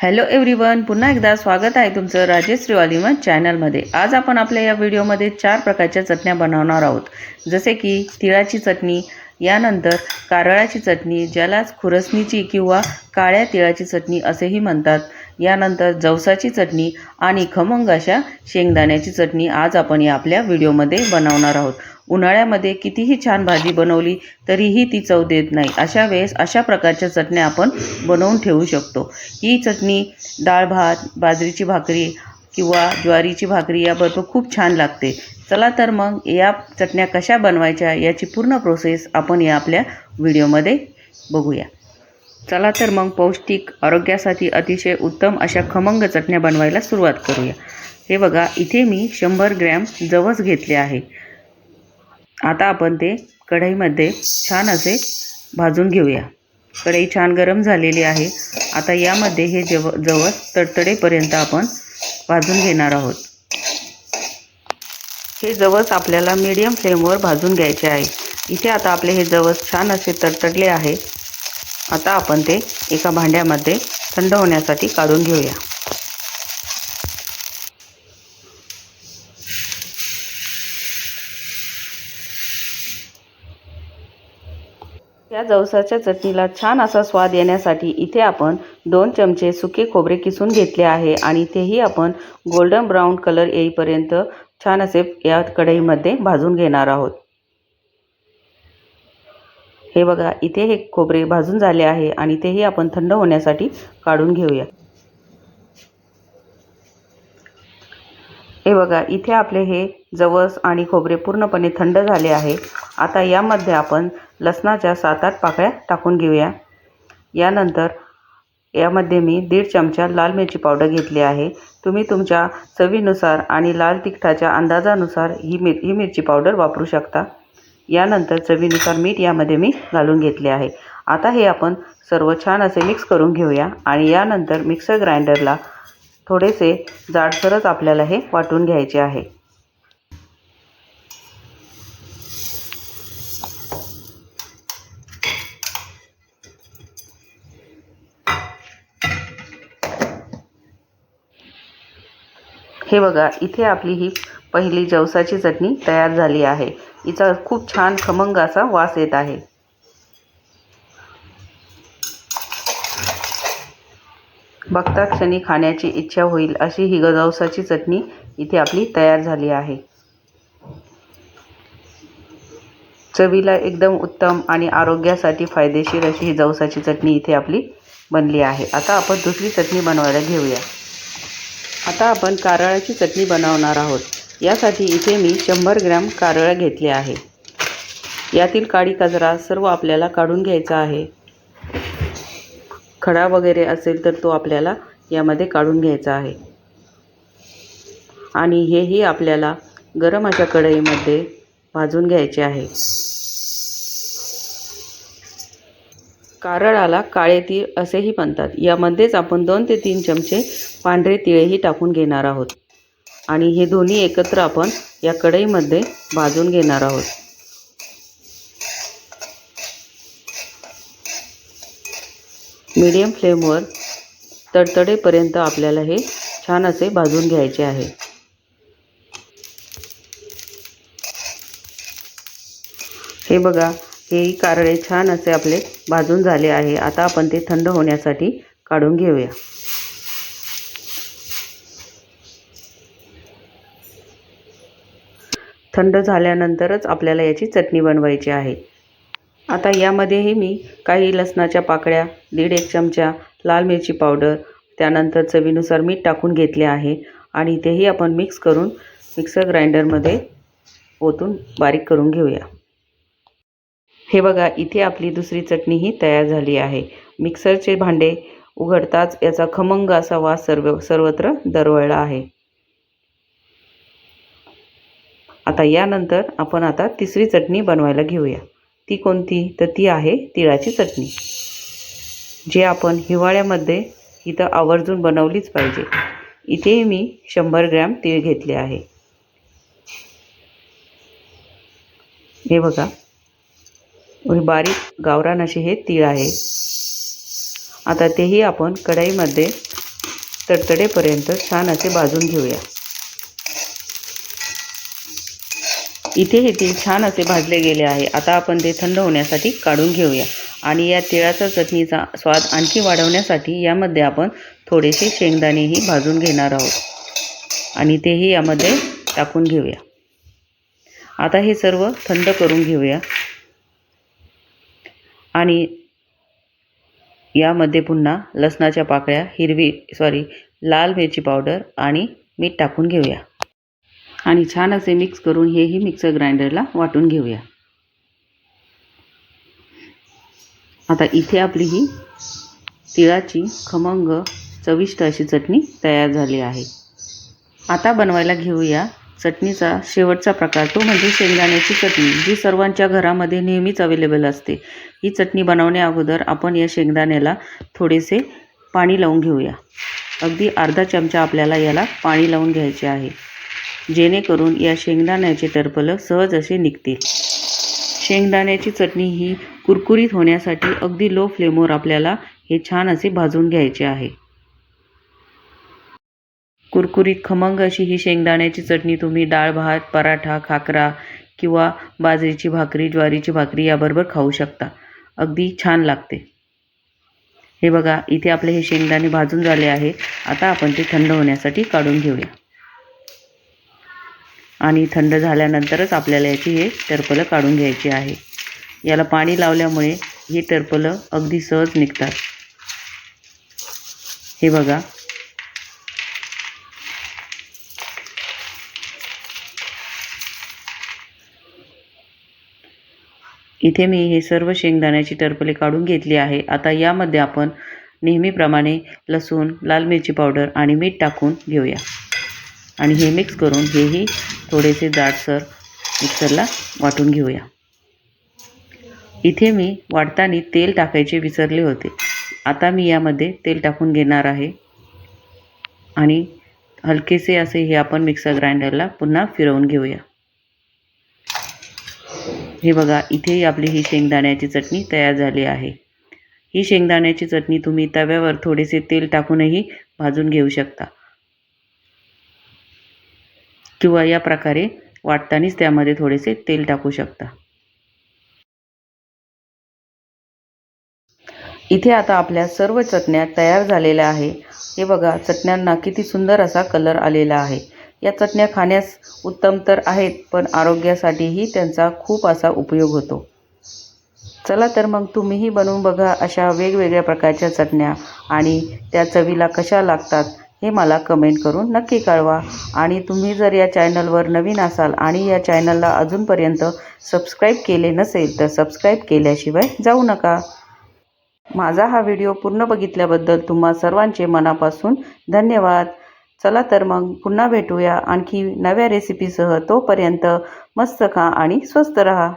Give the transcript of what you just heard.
Hello everyone पुन्हा एकदा स्वागत आहे तुमचं राजेश श्रीवालीमन चॅनलमध्ये. आज आपण आपल्या या व्हिडिओमध्ये चार प्रकारच्या चटण्या बनवणार आहोत. जसे की तिळाची चटणी यानंतर कारळाची चटणी ज्यालाच खुरसणीची किंवा काळ्या तिळाची चटणी असेही म्हणतात. यानंतर जवसाची चटणी आणि खमंग अशा शेंगदाण्याची चटणी आज आपण या आपल्या व्हिडिओमध्ये बनवणार आहोत. उन्हाळ्यामध्ये कितीही छान भाजी बनवली तरीही ती चव देत नाही. अशा वेळेस अशा प्रकारच्या चटण्या आपण बनवून ठेवू शकतो. ही चटणी डाळ भात बाजरीची भाकरी किंवा ज्वारीची भाकरी याबरोबर खूप छान लागते. चला तर मग या चटण्या कशा बनवायच्या याची पूर्ण प्रोसेस आपण या आपल्या व्हिडिओमध्ये बघूया. चला तर मग पौष्टिक आरोग्यासाठी अतिशय उत्तम अशा खमंग चटण्या बनवायला सुरुवात करूया. हे बघा इथे मी शंभर ग्रॅम जवस घेतले आहे. आता आपण ते कढईमध्ये छान असे भाजून घेऊया. कढई छान गरम झालेली आहे. आता यामध्ये हे जव जवस तडतडेपर्यंत आपण भाजून घेणार आहोत. हे जवस आपल्याला मीडियम फ्लेमवर भाजून घ्यायचे आहे. इथे आता आपले हे जवस छान असे तडतडले आहे. आता आपण ते एका भांड्यामध्ये थंड होण्यासाठी काढून घेऊया. या जवसाच्या चटणीला छान असा स्वाद येण्यासाठी इथे आपण दोन चमचे सुके खोबरे किसून घेतले आहे आणि तेही आपण गोल्डन ब्राऊन कलर येईपर्यंत छान असे या कढईमध्ये भाजून घेणार आहोत. हे बघा इथे हे खोबरे भाजून झाले आहे आणि तेही आपण थंड होण्यासाठी काढून घेऊया. हे बघा इथे आपले हे जवस आणि खोबरे पूर्णपणे थंड झाले आहे. आता यामध्ये आपण लसणाच्या सात आठ पाकळ्या टाकून घेऊया. यानंतर यामध्ये मी दीड चमचा लाल मिरची पावडर घेतली आहे. तुम्ही तुमच्या चवीनुसार आणि लाल तिखटाच्या अंदाजानुसार ही मिर ही मिरची पावडर वापरू शकता. यानंतर चवीनुसार मीठ यामध्ये मी घालून घेतले आहे. आता हे आपण सर्व छान असे मिक्स करून घेऊया आणि यानंतर मिक्सर ग्राइंडरला थोडेसे जाडसरच आपल्याला हे वाटून घ्यायचे आहे. हे बघा इथे आपली ही पहिली जवसाची चटणी तयार झाली आहे. हिचा खूप छान खमंग असा वास येत आहे. बघता क्षणी खाण्याची इच्छा होईल अशी ही गजावसाची चटणी इथे आपली तयार झाली आहे. चवीला एकदम उत्तम आणि आरोग्यासाठी फायदेशीर अशी ही जवसाची चटणी इथे आपली बनली आहे. आता आपण दुसरी चटणी बनवायला घेऊया. आता आपण कारळाची चटणी बनवणार आहोत. यासाठी इथे मी शंभर ग्रॅम कारळं घेतले आहे. यातील काळी कचरा सर्व आपल्याला काढून घ्यायचा आहे. खडा वगैरे असेल तर तो आपल्याला यामध्ये काढून घ्यायचा आहे. आणि हेही आपल्याला गरम अशा कढईमध्ये भाजून घ्यायचे आहे. कारळाला काळे तीळ असेही म्हणतात. यामध्येच आपण दोन ते तीन चमचे पांढरे तिळेही टाकून घेणार आहोत. आणि हे दोन्ही एकत्र आपण या कढईमध्ये भाजून घेणार आहोत. मीडियम फ्लेमवर तडतडेपर्यंत आपल्याला हे छान असे भाजून घ्यायचे आहे. हे बघा हे कारळे छान असे आपले भाजून झाले आहे. आता आपण ते थंड होण्यासाठी काढून घेऊया. थंड झाल्यानंतरच आपल्याला याची चटणी बनवायची आहे. आता यामध्येही मी काही लसणाच्या पाकळ्या दीड एक चमचा लाल मिरची पावडर त्यानंतर चवीनुसार मीठ टाकून घेतले आहे आणि तेही आपण मिक्स करून मिक्सर ग्राइंडरमध्ये ओतून बारीक करून घेऊया. हे बघा इथे आपली दुसरी चटणीही तयार झाली आहे. मिक्सरचे भांडे उघडताच याचा खमंग असा वास सर्व सर्वत्र दरवळला आहे. आता यानंतर आपण आता तिसरी चटणी बनवायला घेऊया. ती कोणती? तर ती आहे तिळाची चटणी. जे आपण हिवाळ्यामध्ये इथं आवर्जून बनवलीच पाहिजे. इथे मी शंभर ग्रॅम तीळ घेतले आहे. हे बघा. बारीक गावरान असे हे तीळ आहे. आता तेही आपण कढईमध्ये तडतडेपर्यंत छान असे भाजून घेऊया. इथे हे तीळ छान असे भाजले गेले आहे. आता आपण ते थंड होण्यासाठी काढून घेऊया. आणि या तिळाचा चटणीचा स्वाद आणखी वाढवण्यासाठी यामध्ये आपण थोडेसे शेंगदाणेही भाजून घेणार आहोत. आणि तेही यामध्ये टाकून घेऊया. आता हे सर्व थंड करून घेऊया. आणि यामध्ये पुन्हा लसणाच्या पाकळ्या हिरवी सॉरी लाल मिरची पावडर आणि मीठ टाकून घेऊया. आणि छान असे मिक्स करून हेही मिक्सर ग्राइंडरला वाटून घेऊया. आता इथे आपली ही तिळाची खमंग चविष्ट अशी चटणी तयार झाली आहे. आता बनवायला घेऊया चटणीचा शेवटचा प्रकार. तो म्हणजे शेंगदाण्याची चटणी जी सर्वांच्या घरामध्ये नेहमीच अवेलेबल असते. ही चटणी बनवण्या अगोदर आपण या शेंगदाण्याला थोडेसे पाणी लावून घेऊया. अगदी अर्धा चमचा आपल्याला याला पाणी लावून घ्यायचे आहे. जेणेकरून या शेंगदाण्याचे टरफलं सहज असे निघतील. शेंगदाण्याची चटणी ही कुरकुरीत होण्यासाठी अगदी लो फ्लेमवर आपल्याला हे छान असे भाजून घ्यायचे आहे. कुरकुरीत खमंग अशी ही शेंगदाण्याची चटणी तुम्ही डाळ भात पराठा खाकरा किंवा बाजरीची भाकरी ज्वारीची भाकरी याबरोबर खाऊ शकता. अगदी छान लागते. हे बघा इथे आपले हे शेंगदाणे भाजून झाले आहे. आता आपण ते थंड होण्यासाठी काढून घेऊया. आणि थंड झाल्यानंतरच आपल्याला याची हे टरफलं काढून घ्यायची आहे. याला पाणी लावल्यामुळे ही टरफलं अगदी सहज निघतात. हे बघा. इथे मी हे सर्व शेंगदाण्याची टरफले काढून घेतली आहे. आता यामध्ये आपण नेहमीप्रमाणे लसूण लाल मिरची पावडर आणि मीठ टाकून घेऊया. आणि हे मिक्स करून हेही थोडेसे जाडसर मिक्सरला वाटून घेऊया. इथे मी वाटताना तेल टाकायचे विसरले होते. आता मी यामध्ये तेल टाकून घेणार आहे. आणि हलकेसे असे हे आपण मिक्सर ग्राइंडरला पुन्हा फिरवून घेऊया. हे बघा इथेही आपली ही शेंगदाण्याची चटणी तयार झाली आहे. ही शेंगदाण्याची चटणी तुम्ही तव्यावर थोडेसे तेल टाकूनही भाजून घेऊ शकता. किंवा या प्रकारे वाटतानीच त्यामध्ये थोडेसे तेल टाकू शकता. इथे आता आपल्या सर्व चटण्या तयार झालेल्या आहे हे बघा चटण्यांना किती सुंदर असा कलर आलेला आहे. या चटण्या खाण्यास उत्तम तर आहेत पण आरोग्यासाठीही त्यांचा खूप असा उपयोग होतो. चला तर मग तुम्हीही बनवून बघा अशा वेगवेगळ्या प्रकारच्या चटण्या आणि त्या चवीला कशा लागतात हे मला कमेंट करून नक्की कळवा. आणि तुम्ही जर या चॅनलवर नवीन असाल आणि या चॅनलला अजूनपर्यंत सबस्क्राईब केले नसेल तर सबस्क्राईब केल्याशिवाय जाऊ नका. माझा हा व्हिडिओ पूर्ण बघितल्याबद्दल तुम्हा सर्वांचे मनापासून धन्यवाद. चला तर मग पुन्हा भेटूया आणखी नव्या रेसिपीसह तोपर्यंत मस्त खा आणि स्वस्त रहा.